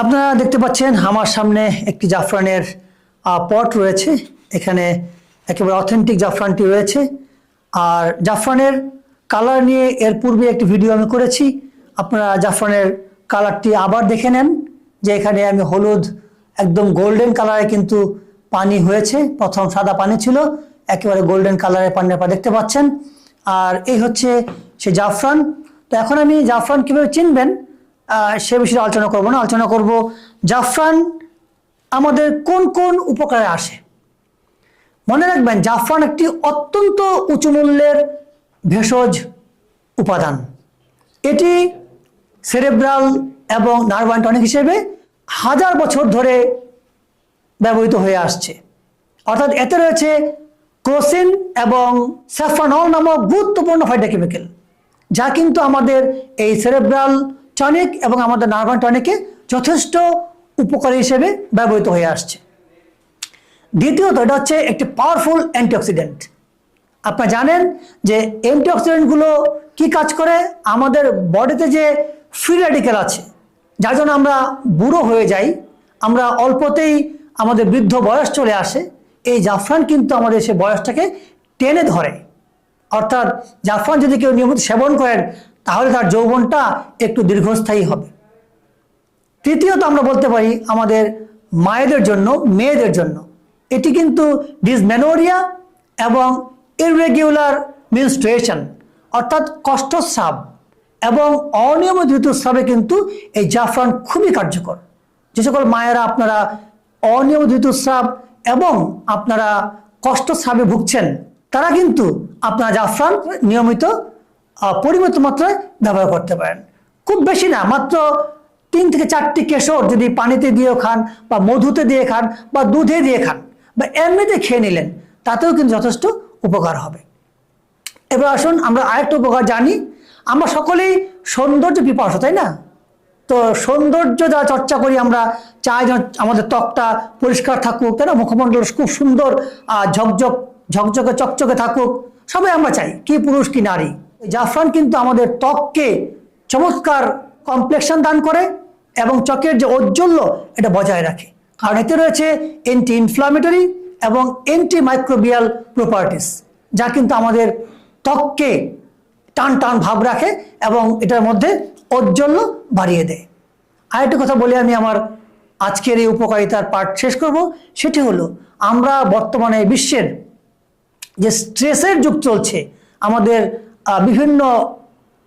আপনারা দেখতে পাচ্ছেন আমার সামনে একটি জাফরানের পট রয়েছে। এখানে একেবারে অথেন্টিক জাফরানটি রয়েছে। আর জাফরানের কালার নিয়ে এর পূর্বে একটি ভিডিও আমি করেছি। আপনারা জাফরানের কালারটি আবার দেখে নেন, যে এখানে আমি হলুদ, একদম গোল্ডেন কালারে কিন্তু পানি হয়েছে। প্রথম সাদা পানি ছিল, একেবারে গোল্ডেন কালারের পানি আপনারা দেখতে পাচ্ছেন। আর এই হচ্ছে সে জাফরান। তো এখন আমি জাফরান কীভাবে চিনবেন? সে বিষয়ে আলোচনা করব না। আলোচনা করব জাফরান আমাদের কোন কোন উপকারে আসে? মনে রাখবেন, জাফরান একটি অত্যন্ত উঁচু মূল্যের ভেষজ উপাদান। এটি সেরেব্রাল এবং নার্ভান টনিক হিসেবে হাজার বছর ধরে ব্যবহৃত হয়ে আসছে। অর্থাৎ এতে রয়েছে ক্রোসিন এবং স্যাফরানল নামক গুরুত্বপূর্ণ ফাইটোকেমিক্যাল যা কিন্তু আমাদের এই সেরেব্রাল টনিক এবং আমাদের নার্ভান টনিকে যথেষ্ট উপকারী হিসেবে ব্যবহৃত হয়ে আসছে। দ্বিতীয়ত, এটা হচ্ছে একটি পাওয়ারফুল অ্যান্টিঅক্সিডেন্ট আপনারা জানেন যে অ্যান্টিঅক্সিডেন্টগুলো কি কাজ করে? আমাদের বডিতে যে ফ্রি রেডিক্যাল আছে, যার জন্য আমরা বুড়ো হয়ে যাই, আমরা অল্পতেই আমাদের বৃদ্ধ বয়স চলে আসে, এই জাফরান কিন্তু আমাদের সে বয়সটাকে টেনে ধরে। অর্থাৎ জাফরান যদি কেউ নিয়মিত সেবন করেন তাহলে তার যৌবনটা একটু দীর্ঘস্থায়ী হবে। তৃতীয়ত আমরা বলতে পারি আমাদের মায়েদের জন্য, মেয়েদের জন্য। এটি কিন্তু ডিসমেনোরিয়া এবং ইররেগুলার মিনস্ট্রুয়েশন অর্থাৎ কষ্টস্রাব এবং অনিয়মিত ঋতুস্রাবে কিন্তু এই জাফরান খুবই কার্যকর। যে সকল মায়েরা আপনারা অনিয়মিত ঋতুস্রাব এবং আপনারা কষ্টস্রাবে ভুগছেন, তারা কিন্তু আপনারা জাফরান নিয়মিত পরিমিত মাত্রায় ব্যবহার করতে পারেন। খুব বেশি না, মাত্র তিন থেকে চারটি কেশর যদি পানিতে দিয়েও খান বা মধুতে দিয়ে খান বা দুধে দিয়ে খান বা এমনিতে খেয়ে নিলেন, তাতেও কিন্তু যথেষ্ট উপকার হবে। এবার আসুন আমরা আরেকটা উপকার জানি। আমরা সকলেই সৌন্দর্য পিপাসা, তাই না? তো সৌন্দর্য যা চর্চা করি আমরা, চাই আমাদের ত্বকটা পরিষ্কার থাকুক, তাই না? মুখমণ্ডল খুব সুন্দর ঝকঝক, ঝকঝকে, চকচকে থাকুক। সবাই আমরা চাই, কি পুরুষ, কি নারী। জাফরান কিন্তু আমাদের ত্বককে চমৎকার কমপ্লেকশন দান করে এবং ত্বকের যে ঔজ্জ্বল্য এটা বজায় রাখে। কারণ এতে রয়েছে অ্যান্টি ইনফ্লামেটরি এবং অ্যান্টি মাইক্রোবিয়াল প্রপার্টিস যা কিন্তু আমাদের ত্বককে টান টান ভাব রাখে এবং এটার মধ্যে ঔজ্জ্বল্য বাড়িয়ে দেয়। আরেকটা কথা বলে আমি আমার আজকের এই উপকারিতার পার্ট শেষ করব, সেটি হলো আমরা বর্তমানে বিশ্বের যে স্ট্রেসের যুগ চলছে, আমাদের বিভিন্ন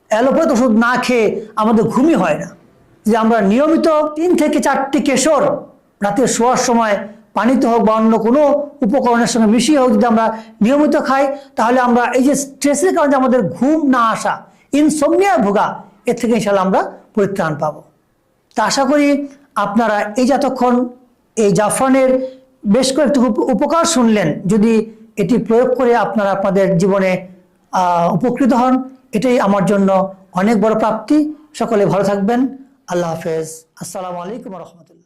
অ্যালোপ্যাথ ওষুধ না খেয়ে আমাদের ঘুমই হয় না। যে আমরা নিয়মিত তিন থেকে চারটি কেশর রাতে শোয়ার সময় পানিতে হোক বা অন্য কোনো উপকরণের সঙ্গে মিশিয়ে হোক যদি আমরা নিয়মিত খাই, তাহলে আমরা এই যে স্ট্রেসের কারণে আমাদের ঘুম না আসা ইনসোমনিয়া ভোগা, এর থেকে ইনশাল্লাহ আমরা পরিত্রাণ পাবো। তা আশা করি আপনারা এই যতক্ষণ এই জাফরানের বেশ কয়েকটি উপ- উপকার শুনলেন, যদি এটি প্রয়োগ করে আপনারা আপনাদের জীবনে উপকৃত হন। এটাই আমার জন্য অনেক বড় প্রাপ্তি। সকলে ভালো থাকবেন। আল্লাহ হাফেজ। আসসালামু আলাইকুম রহমতুল্লাহ।